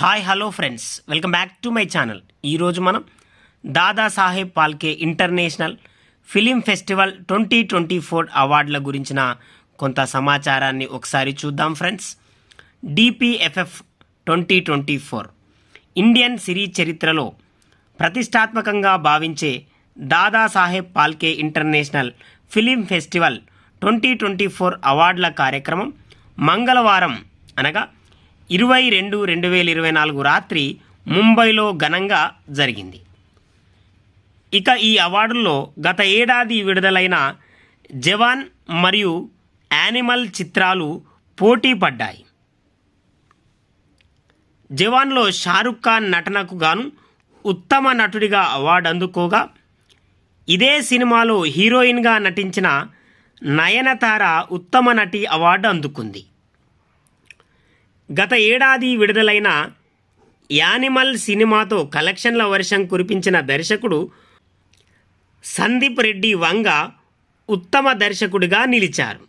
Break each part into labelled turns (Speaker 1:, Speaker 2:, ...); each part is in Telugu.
Speaker 1: Hi hello friends. Welcome back to my channel. ఈరోజు మనం Dadasaheb Phalke international film festival twenty twenty four అవార్డుల గురించిన కొంత సమాచారాన్ని ఒకసారి చూద్దాం friends. DPFF twenty twenty four. Indian సిరీ చరిత్రలో ప్రతిష్టాత్మకంగా భావించే Dadasaheb Phalke international film festival twenty twenty four అవార్డుల కార్యక్రమం మంగళవారం అనగా ఇరవై రెండు రెండు వేల ఇరవై నాలుగు రాత్రి ముంబైలో ఘనంగా జరిగింది. ఇక ఈ అవార్డుల్లో గత ఏడాది విడుదలైన జవాన్ మరియు యానిమల్ చిత్రాలు పోటీ పడ్డాయి. జవాన్లో షారుఖ్ ఖాన్ నటనకు గాను ఉత్తమ నటుడిగా అవార్డు అందుకోగా ఇదే సినిమాలో హీరోయిన్గా నటించిన నయనతార ఉత్తమ నటి అవార్డు అందుకుంది. గత ఏడాది విడుదలైన యానిమల్ సినిమాతో కలెక్షన్ల వర్షం కురిపించిన దర్శకుడు సందీప్ రెడ్డి వంగ ఉత్తమ దర్శకుడిగా నిలిచారు.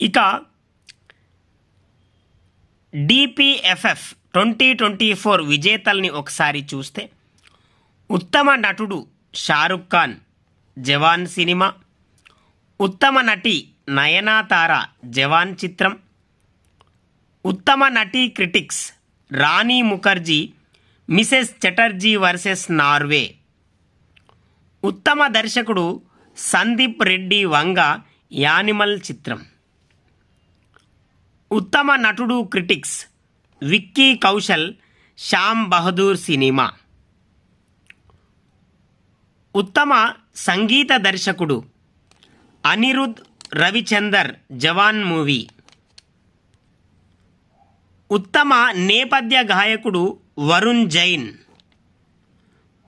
Speaker 1: ఇక డిపిఎఫ్ఎఫ్ ట్వంటీ ట్వంటీ ఫోర్ విజేతల్ని ఒకసారి చూస్తే ఉత్తమ నటుడు షారుఖ్ ఖాన్ జవాన్ సినిమా. ఉత్తమ నటి నయనాతార జవాన్ చిత్రం. ఉత్తమ నటి critics Rani Mukherjee Mrs Chatterjee versus Norway. ఉత్తమ దర్శకుడు సందీప్ రెడ్డి వంగ యానిమల్ చిత్రం. ఉత్తమ నటుడు క్రిటిక్స్ విక్కీ కౌశల్ శ్యామ్ బహదూర్ సినిమా. ఉత్తమ సంగీత దర్శకుడు అనిరుద్ రవిచందర్ జవాన్ మూవీ. ఉత్తమ నేపథ్య గాయకుడు వరుణ్ జైన్.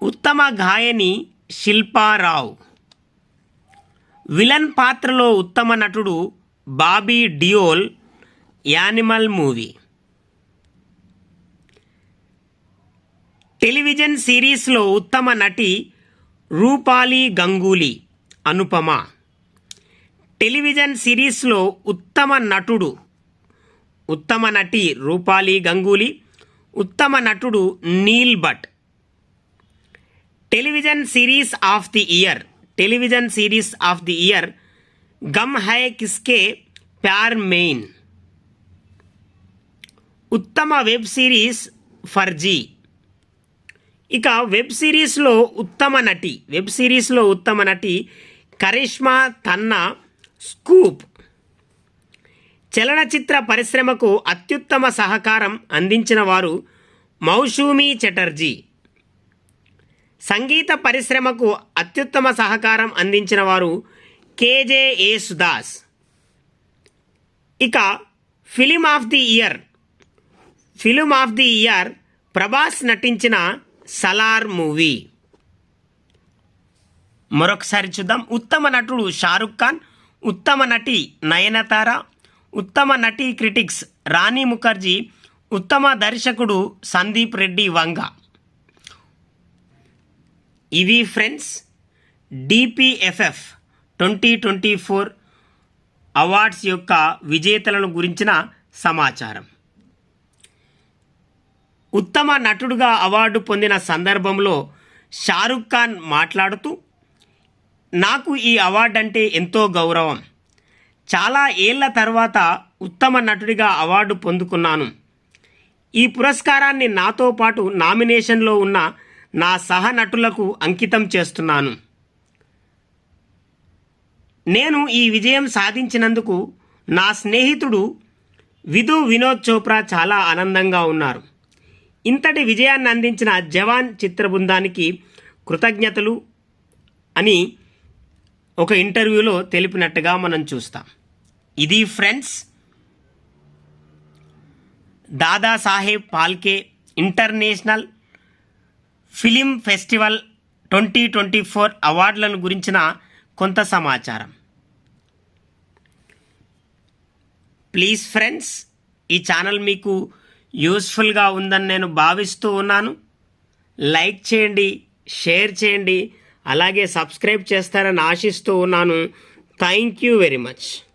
Speaker 1: ఉత్తమ గాయని శిల్పారావు విలన్ పాత్రలో ఉత్తమ నటుడు Bobby Deol Animal movie. Television సిరీస్లో ఉత్తమ నటి రూపాలి గంగూలీ అనుపమ. టెలివిజన్ సిరీస్లో ఉత్తమ నటుడు ఉత్తమ నటి రూపాలి గంగూలీ ఉత్తమ నటుడు Neil Bhatt. Television series of the year television series of the year Ghum Hai Kisikey Pyaar Meiin. ఉత్తమ వెబ్ సిరీస్ ఫర్జీ. ఇక వెబ్ సిరీస్లో ఉత్తమ నటి వెబ్ సిరీస్లో ఉత్తమ నటి కరిష్మా తన్నా స్కూప్. చలనచిత్ర పరిశ్రమకు అత్యుత్తమ సహకారం అందించిన వారు మౌషూమి చటర్జీ. సంగీత పరిశ్రమకు అత్యుత్తమ సహకారం అందించిన వారు కేజే యేసుదాస్ ఇక film of the year. Film of the year Prabhas నటించిన సలార్ మూవీ. మరొకసారి చూద్దాం. ఉత్తమ నటుడు షారుఖ్ ఖాన్ ఉత్తమ నటి నయనతార ఉత్తమ నటి క్రిటిక్స్ రాణి ముఖర్జీ ఉత్తమ దర్శకుడు సందీప్ రెడ్డి వంగ. ఇవి friends DPFF twenty twenty four awards యొక్క విజేతలను గురించిన సమాచారం. ఉత్తమ నటుడుగా అవార్డు పొందిన సందర్భంలో షారుఖ్ ఖాన్ మాట్లాడుతూ నాకు ఈ అవార్డు అంటే ఎంతో గౌరవం. చాలా ఏళ్ళ తర్వాత ఉత్తమ నటుడిగా అవార్డు పొందుకున్నాను. ఈ పురస్కారాన్ని నాతో పాటు నామినేషన్లో ఉన్న నా సహనటులకు అంకితం చేస్తున్నాను. నేను ఈ విజయం సాధించినందుకు నా స్నేహితుడు విధు వినోద్ చోప్రా చాలా ఆనందంగా ఉన్నారు. ఇంతటి విజయాన్ని అందించిన జవాన్ చిత్ర బృందానికి కృతజ్ఞతలు అని ఒక ఇంటర్వ్యూలో తెలిపినట్టుగా మనం చూస్తాం. ఇది friends Dadasaheb Phalke international film festival twenty twenty four అవార్డులను గురించిన కొంత సమాచారం. ప్లీజ్ ఫ్రెండ్స్ ఈ ఛానల్ మీకు యూస్ఫుల్గా ఉందని నేను భావిస్తూ ఉన్నాను. లైక్ చేయండి షేర్ చేయండి అలాగే సబ్స్క్రైబ్ చేస్తారని ఆశిస్తూ ఉన్నాను. Thank you very much.